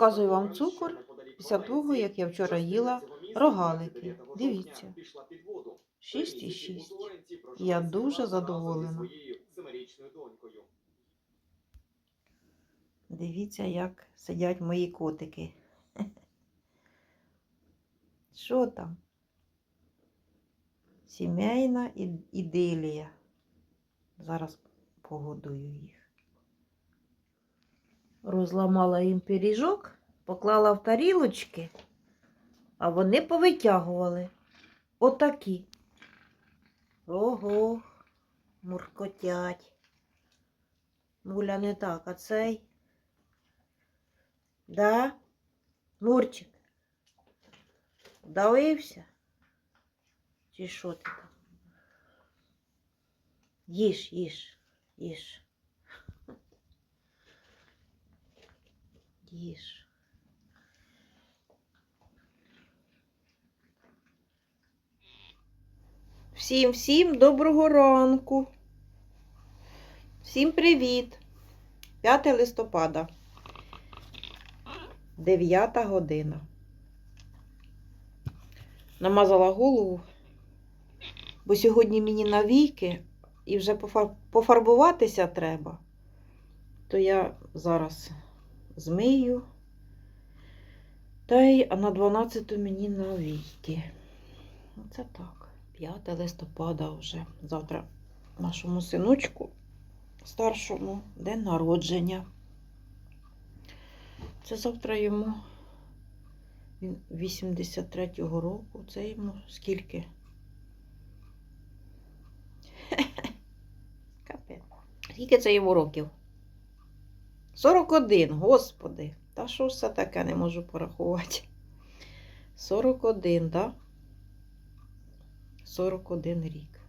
Показую вам цукор після того, як я вчора їла рогалики. Дивіться. 6,6. Я дуже задоволена. Дивіться, як сидять мої котики. Що там? Сімейна і- ідилія. Зараз погодую їх. Розламала їм пиріжок, поклала в тарілочки, а вони повитягували. Отакі. Ого, муркотять. Муля не так, а цей. Да? Мурчик. Давився? Чи що ти там? Їж, їж, їж. Їж. Всім всім доброго ранку. Всім привіт. 5 листопада. 9 година. Намазала голову, бо сьогодні мені навіки і вже пофарбуватися треба. То я зараз змию. Та й на 12 мені навіки. Оце так. 5 листопада вже. Завтра нашому синочку старшому день народження. Це завтра йому він 83-го року. Це йому скільки? Капець. Скільки це йому років? 41, господи. Та що ж це таке не можу порахувати? 41, так? Да? 41 рік.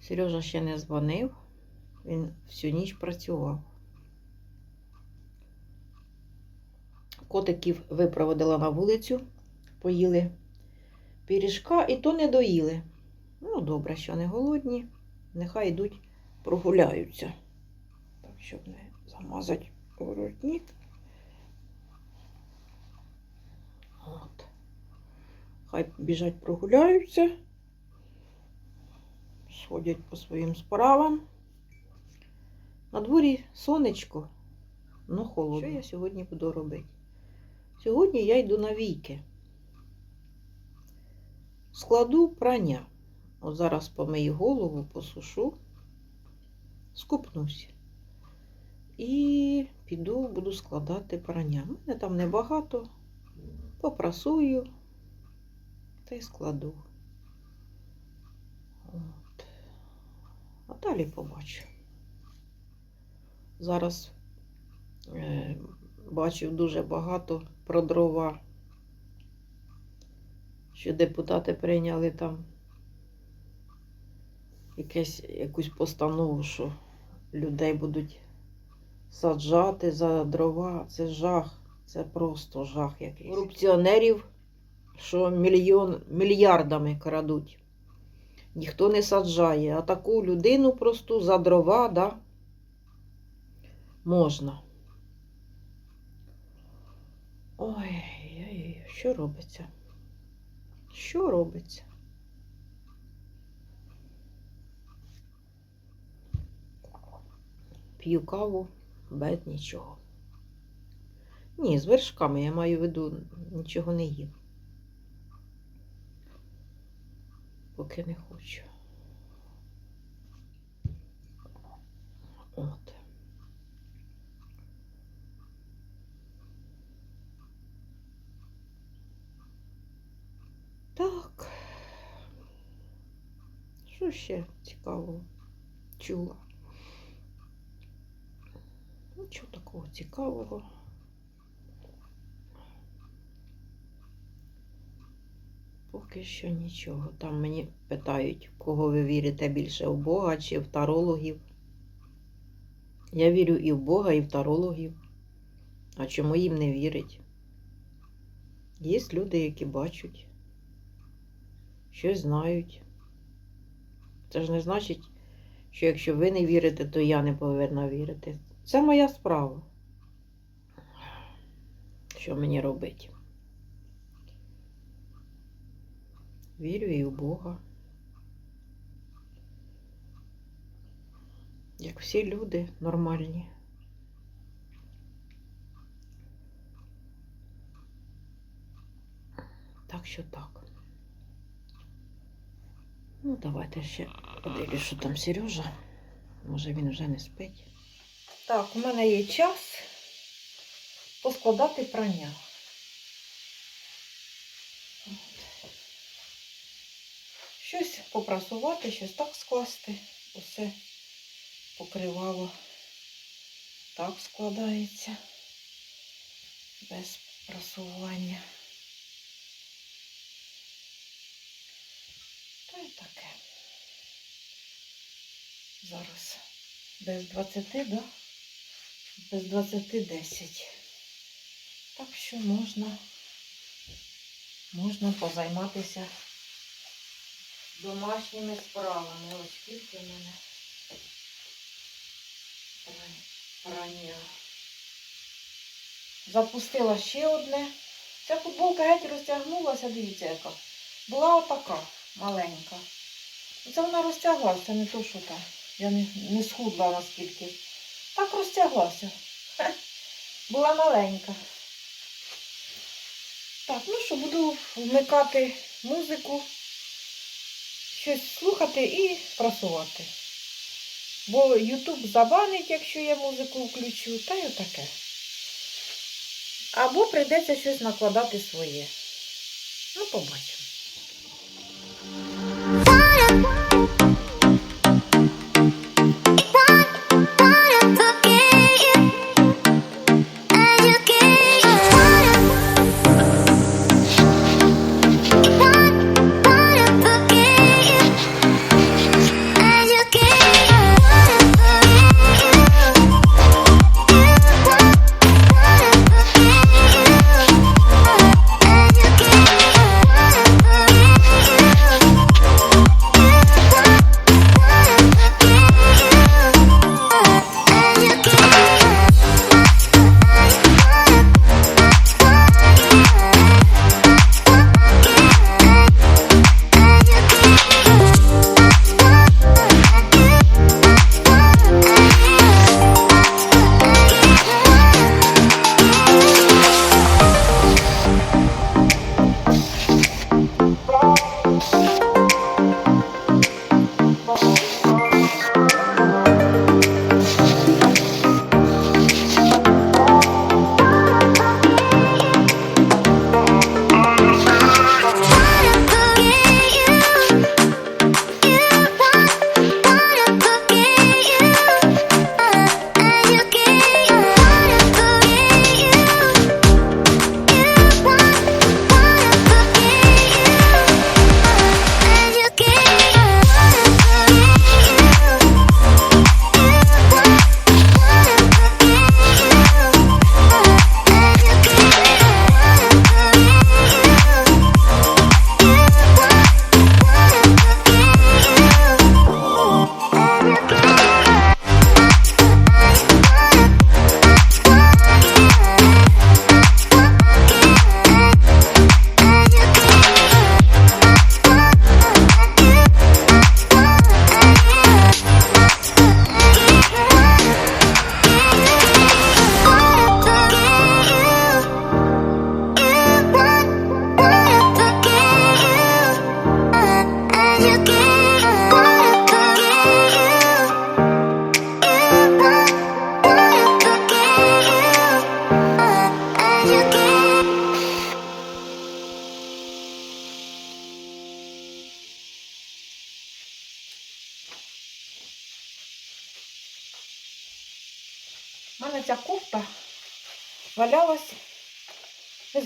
Сережа ще не дзвонив. Він всю ніч працював. Котиків випроводила на вулицю, поїли пиріжка і то не доїли. Ну, добре, що не голодні. Нехай йдуть прогуляються. Щоб не замазати воротник. От. Хай біжать прогуляються. Сходять по своїм справам. На дворі сонечко, ну холодно. Що я сьогодні буду робити? Сьогодні я йду на війки. Складу прання. От зараз помию голову, посушу, скупнусь. І піду, буду складати прання. У мене там небагато. Попрасую та й складу. От. А далі побачу. Зараз е, бачив дуже багато про дрова, що депутати прийняли там якесь, якусь постанову, що людей будуть саджати за дрова. Це жах, це просто жах якийсь. Корупціонерів, що мільйон, мільярдами крадуть. Ніхто не саджає, а таку людину просту за дрова, да, можна. Ой, ой, що робиться? Що робиться? П'ю каву без нічого. Ні, з вершками я маю в виду, нічого не їм. Поки не хочу. От. Так. Що ще цікавого чула? Нічого такого цікавого. Поки що нічого. Там мені питають, в кого ви вірите більше в Бога чи в тарологів. Я вірю і в Бога, і в тарологів. А чому їм не вірить? Є люди, які бачать, щось знають. Це ж не значить, що якщо ви не вірите, то я не повинна вірити. Це моя справа. що мені робити. Вірю і в Бога. Як всі люди нормальні. Так що так. Ну, давайте ще подивлюсь, що там Сережа. Може він вже не спить. Так, у мене є час поскладати прання. Щось попрасувати, щось так скласти. Усе покривало так складається без прасування. Та й таке. Зараз без 20, да? Без 20 10. Так що можна, можна позайматися домашніми справами. Ось скільки в мене прання. Запустила ще одне. Ця футболка геть розтягнулася, дивіться яка. Була отака маленька. Це вона розтяглася, не то, що там. Я не, не схудла наскільки. Так розтяглася. Була маленька. Так, ну що, буду вмикати музику, щось слухати і прасувати. Бо Ютуб забанить, якщо я музику включу, та й отаке. Або прийдеться щось накладати своє. Ну, побачимо.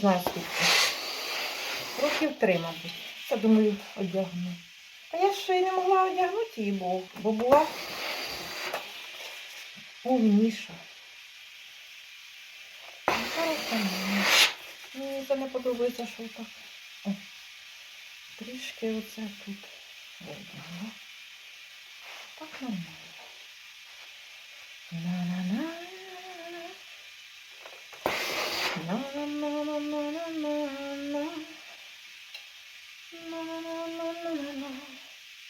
Знаю скільки. Років три, мабуть. Це думаю, одягну. А я ще й не могла одягнути її, бо, бо була повніша. Мені це не подобається, що так. О, трішки оце тут. Так нормально.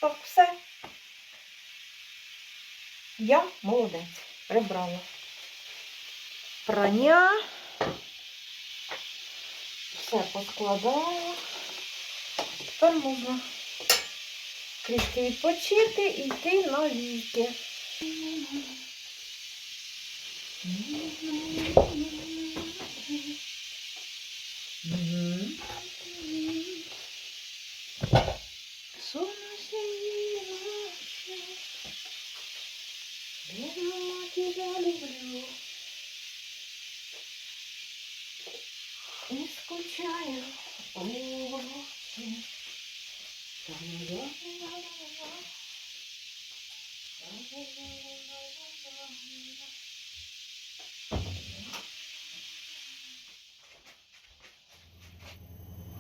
Так, все. Я молодець. Прибрала. Прання. Все поскладала. Тепер можна трішки відпочити і йти на віки. Скучаю, очень.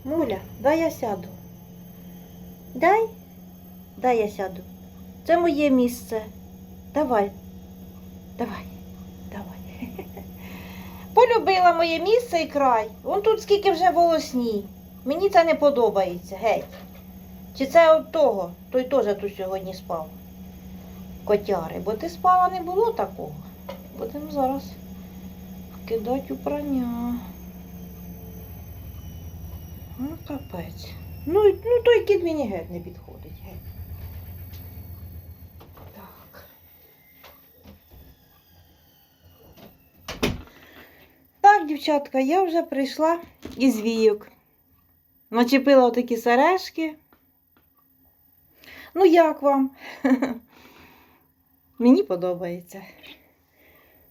Муля, дай я сяду. Дай, дай я сяду. Це моє місце. Давай, давай, давай. Полюбила моє місце і край. Вон тут скільки вже волосні. Мені це не подобається, геть. Чи це от того? Той теж тут сьогодні спав. Котяри, бо ти спала не було такого. Будемо зараз кидати у прання. Ну, капець. Ну, ну той кіт мені геть не підходить. Геть. Так. Так, дівчатка, я вже прийшла із війок. Начепила отакі сережки. Ну, як вам? Мені подобається.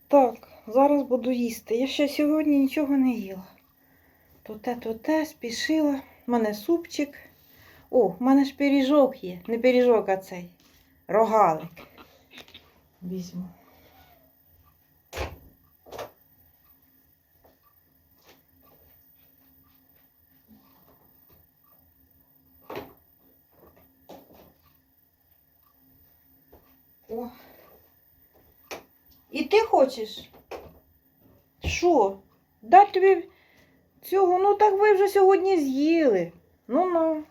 Так, зараз буду їсти. Я ще сьогодні нічого не їла. То те, то те, спішила. У мене супчик. О, в мене ж пиріжок є. Не пиріжок, а цей. Рогалик. Візьму. О. І ти хочеш? Що? Дать тобі цього? Ну так ви вже сьогодні з'їли. Ну ну,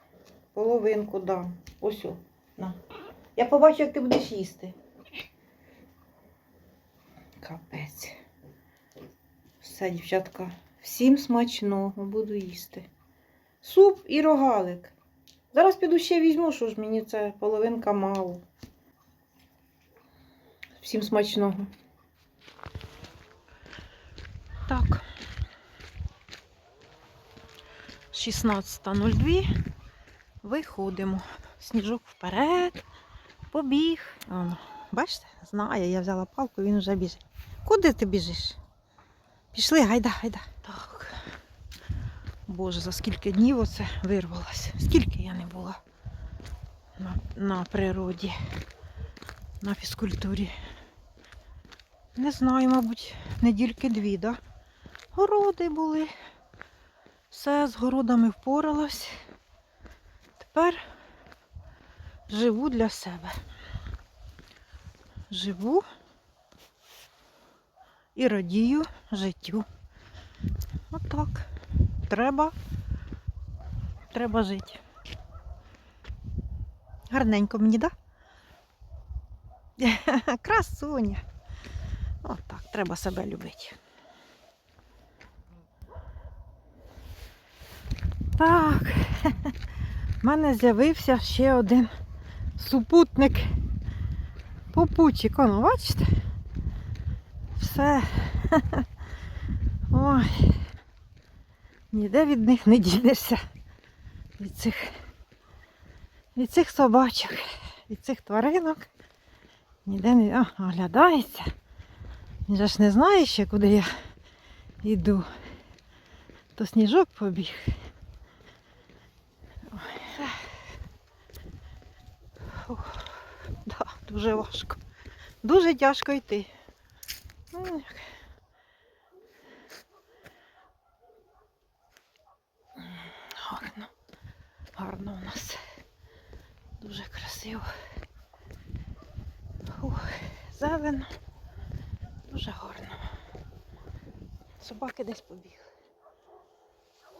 половинку дам. Ось о, на. Я побачу, як ти будеш їсти. Капець. Все, дівчатка, всім смачного буду їсти. Суп і рогалик. Зараз піду ще візьму, що ж мені це половинка мало. Всім смачного. Так. 16.02. Виходимо. Сніжок вперед. Побіг. Воно. Бачите, знає, я взяла палку, він вже біжить. Куди ти біжиш? Пішли, гайда, гайда. Так. Боже, за скільки днів оце вирвалося. Скільки я не була на, на природі, на фізкультурі. Не знаю, мабуть, недільки дві, да? Городи були. Все з городами впоралась. Тепер живу для себе. Живу і радію життю. Отак. Треба. Треба жити. Гарненько мені, так? Да? Красуня. Отак, треба себе любити. Так, в мене з'явився ще один супутник. Попутчик, воно, бачите? Все. Ой. Ніде від них не дінешся. Від цих, від цих собачок, від цих тваринок. Ніде не оглядається. Же ж не знає ще, куди я йду. То сніжок побіг. Ой. Да, дуже важко. Дуже тяжко йти. Ну. Гарно. Гарно у нас. Дуже красиво. Фух. Зелено. Дуже гарно. Собаки десь побігли.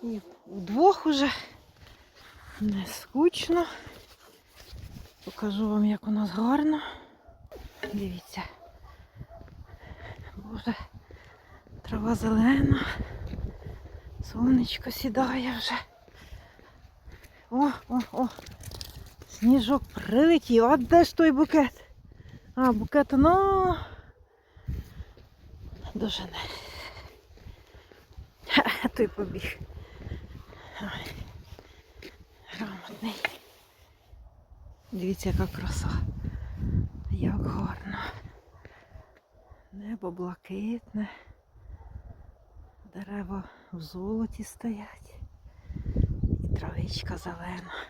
І вдвох уже не скучно. Покажу вам, як у нас гарно. Дивіться. Боже, трава зелена. Сонечко сідає вже. О, о, о. Сніжок прилетів. А де ж той букет? А, букет, ну. Дожене. Ха, той побіг. Грамотний. Дивіться, яка краса. Як гарно. Небо блакитне. Дерева в золоті стоять. І травичка зелена.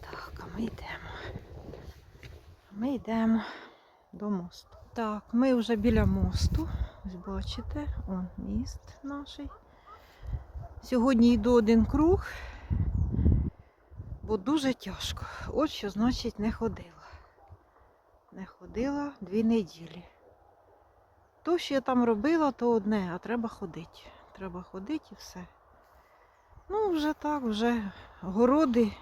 Так, а ми йдемо. Ми йдемо до мосту. Так, ми вже біля мосту. Ось бачите, он міст наш. Сьогодні йду один круг, бо дуже тяжко. От що значить не ходила. Не ходила дві неділі. То, що я там робила, то одне, а треба ходити. Треба ходити і все. Ну, вже так, вже городи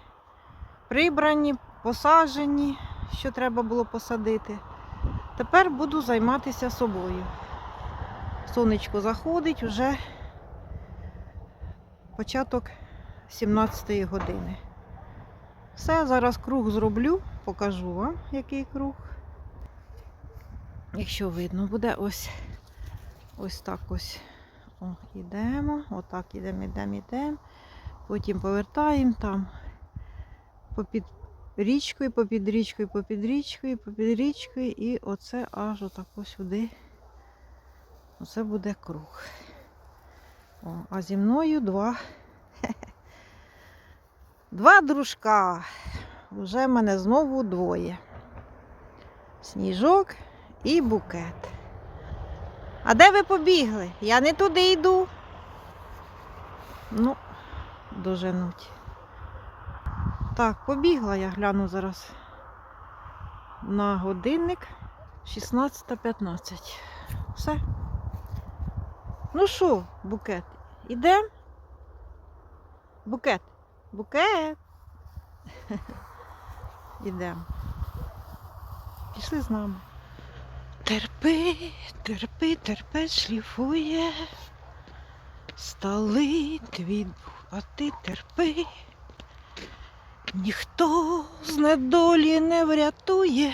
прибрані, посаджені, що треба було посадити. Тепер буду займатися собою. Сонечко заходить вже початок 17 години. Все, зараз круг зроблю, покажу вам, який круг. Якщо видно буде, ось ось так ось. О, йдемо, отак ідемо, йдемо, йдемо. Потім повертаємо там попід річкою, попід річкою, попід річкою, попід річкою. І оце аж отако сюди. Оце буде круг. О, а зі мною два. Два дружка. Уже мене знову двоє. Сніжок і букет. А де ви побігли? Я не туди йду. Ну, доженуть. Так, побігла, я гляну зараз на годинник 16.15. Все. Ну що, букет? Ідем? Букет. Букет. Ідем. Пішли з нами. Терпи, терпи, терпи, шліфує. Стали твій а ти терпи. Ніхто з недолі не врятує,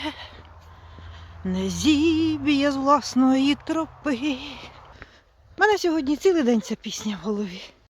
не зіб'є з власної тропи. У мене сьогодні цілий день ця пісня в голові.